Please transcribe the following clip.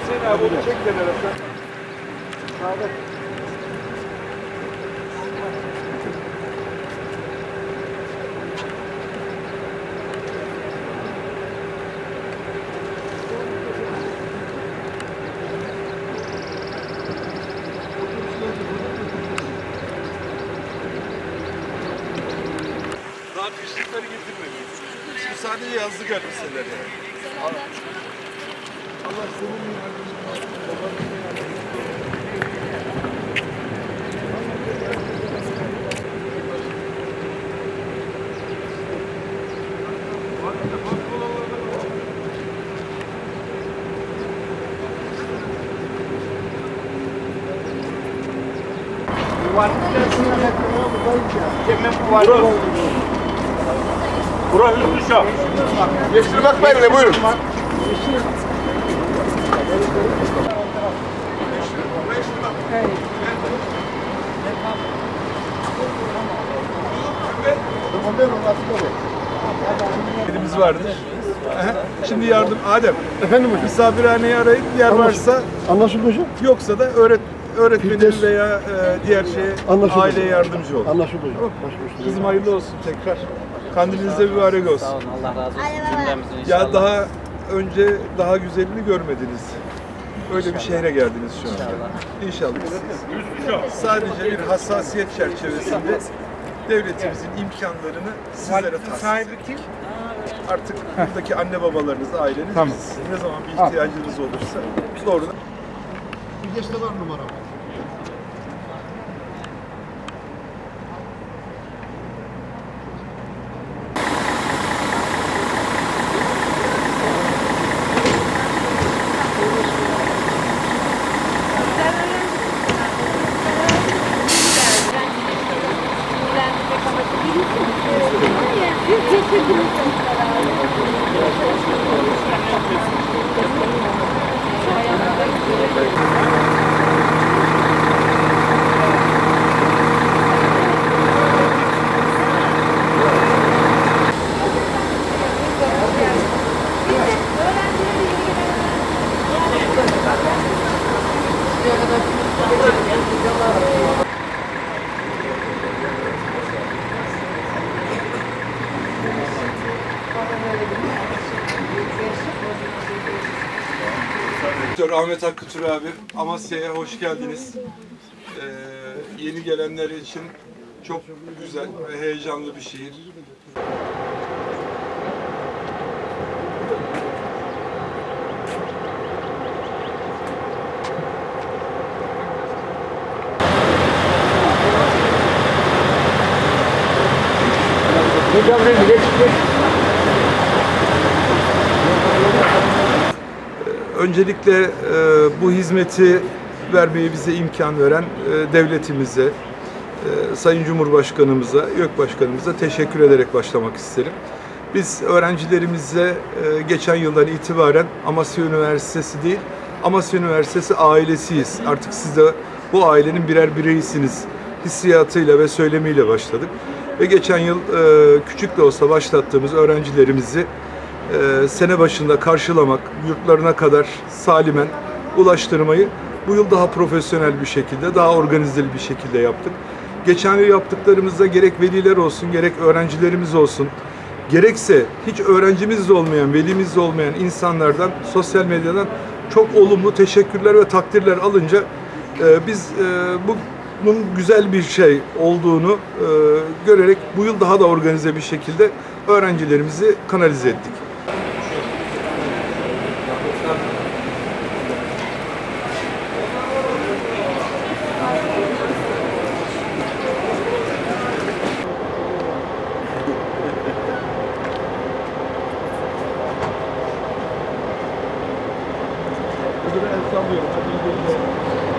Hüseyin abi onu çek kenara sen. Daha kışlıkları getirmedik. Şimdi sadece yazlık elbiseler yani. Allah senin yardımcın olsun. Babanın yardımcın Bura Hüsnü Şah. Yeşil bakmayın ne buyurun. Elimiz vardır. Aha, Şimdi yardım Adem. Efendim hocam. Misafirhaneyi arayın. Yer varsa Anlaşıldı hocam. yoksa da öğret öğretmenin veya e, diğer şeye Anlaşıldı. aileye yardımcı olun. Anlaşıldı hocam. Başka Kızım hayırlı olsun tekrar. Kandilinize mübarek olsun. Sağ olun Allah razı olsun cümlemizin inşallah. Ya daha önce daha güzelini görmediniz. Öyle bir şehre geldiniz şu anda. İnşallah. İnşallah. Sadece bir hassasiyet çerçevesinde devletimizin imkanlarını sizlere tahsis ettik. Artık buradaki anne babalarınız, aileniz biz ne zaman bir ihtiyacınız olursa doğrudan Bir geçte var numara. Thank you. Doktor Ahmet Hakkı Tur abi, Amasya'ya hoş geldiniz. Ee, yeni gelenler için çok güzel ve heyecanlı bir şehir. Öncelikle e, bu hizmeti vermeye bize imkan veren e, devletimize, e, Sayın Cumhurbaşkanımıza, YÖK Başkanımıza teşekkür ederek başlamak isterim. Biz öğrencilerimize e, geçen yıldan itibaren Amasya Üniversitesi değil, Amasya Üniversitesi ailesiyiz. Artık siz de bu ailenin birer bireysiniz hissiyatıyla ve söylemiyle başladık. Ve geçen yıl e, küçük de olsa başlattığımız öğrencilerimizi e, sene başında karşılamak, yurtlarına kadar salimen ulaştırmayı bu yıl daha profesyonel bir şekilde, daha organizeli bir şekilde yaptık. Geçen yıl yaptıklarımızda gerek veliler olsun, gerek öğrencilerimiz olsun, gerekse hiç öğrencimiz de olmayan, velimiz de olmayan insanlardan, sosyal medyadan çok olumlu teşekkürler ve takdirler alınca e, biz e, bu bunun güzel bir şey olduğunu e, görerek bu yıl daha da organize bir şekilde öğrencilerimizi kanalize ettik. 这边稍微有这么一点点。